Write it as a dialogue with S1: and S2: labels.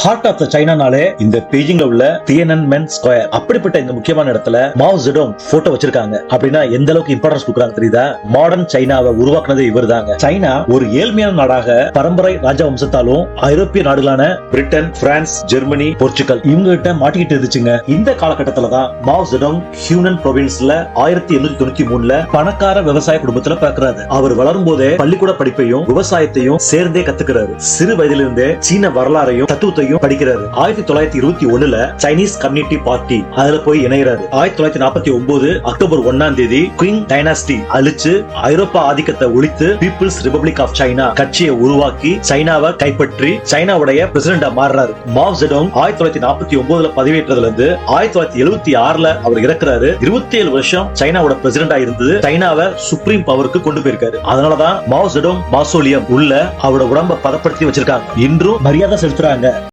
S1: Heart of the சைனானாலே இந்த பெய்ஜிங்ல உள்ள தியனன் மென் square அப்படிப்பட்ட இந்த முக்கியமான இடத்துல மாவ் ஜெடோங் போட்டோ வச்சிருக்காங்க. அப்படின்னா எந்த அளவுக்கு இம்பார்ட்டன்ஸ் கொடுக்குறாங்க தெரியுதா? மாடர்ன் சைனாவை உருவாக்குனது இவர் தாங்க சைனா ஒரு ஏழ்மையான நாடாக பரம்பரை ராஜ வம்சத்தாலும் ஐரோப்பிய நாடுகளான பிரிட்டன் பிரான்ஸ் ஜெர்மனி போர்ச்சுகல் இவங்க கிட்ட மாட்டிக்கிட்டு இருந்துச்சுங்க. இந்த காலகட்டத்துல தான் மாவ் ஜெடோங் ஹியூனன் ப்ரொவின்ஸ்ல ஆயிரத்தி எண்ணூத்தி தொண்ணூத்தி மூணுல பணக்கார விவசாய குடும்பத்துல பிறக்கிறாரு. அவர் வளரும் போதே பள்ளிக்கூட படிப்பையும் விவசாயத்தையும் சேர்ந்தே கத்துக்கிறாரு. சிறு வயதிலிருந்தே சீன வரலாறையும் தத்துவத்தையும் படிக்கிறாரு. ஆயிரத்தி தொள்ளாயிரத்தி இருபத்தி ஒண்ணுல சைனீஸ் கம்யூனிட்டி பார்ட்டி அதுல போய் இணைகிறாரு ஆயிரத்தி தொள்ளாயிரத்தி நாற்பத்தி ஒன்பது அக்டோபர் ஒன்னாம் தேதி குயிங் டைனாஸ்டி அழிச்சு ஐரோப்பா ஆதிக்கத்தை ஒழித்து பீப்புள்ஸ் ரிபப்ளிக் ஆஃப் சைனா கட்சியை உருவாக்கி சைனாவை கைப்பற்றி சைனாவுடைய பிரசிடண்டா மாறுறாரு. மாவ் ஜெடோங் ஆயிரத்தி தொள்ளாயிரத்தி நாற்பத்தி ஒன்பதுல பதவியேற்றதுல இருந்து ஆயிரத்தி தொள்ளாயிரத்தி எழுபத்தி ஆறுல அவர் இறக்குறாரு. இருபத்தி ஏழு வருஷம் சைனாவோட பிரசிடண்டா இருந்தது. சைனாவை சுப்ரீம் பவருக்கு கொண்டு போயிருக்காரு. அதனாலதான் மாவ் ஜெடோங் மாசோலியம் உள்ள அவரோட உடம்ப பதப்படுத்தி வச்சிருக்காங்க. இன்றும் மரியாதை செலுத்துறாங்க.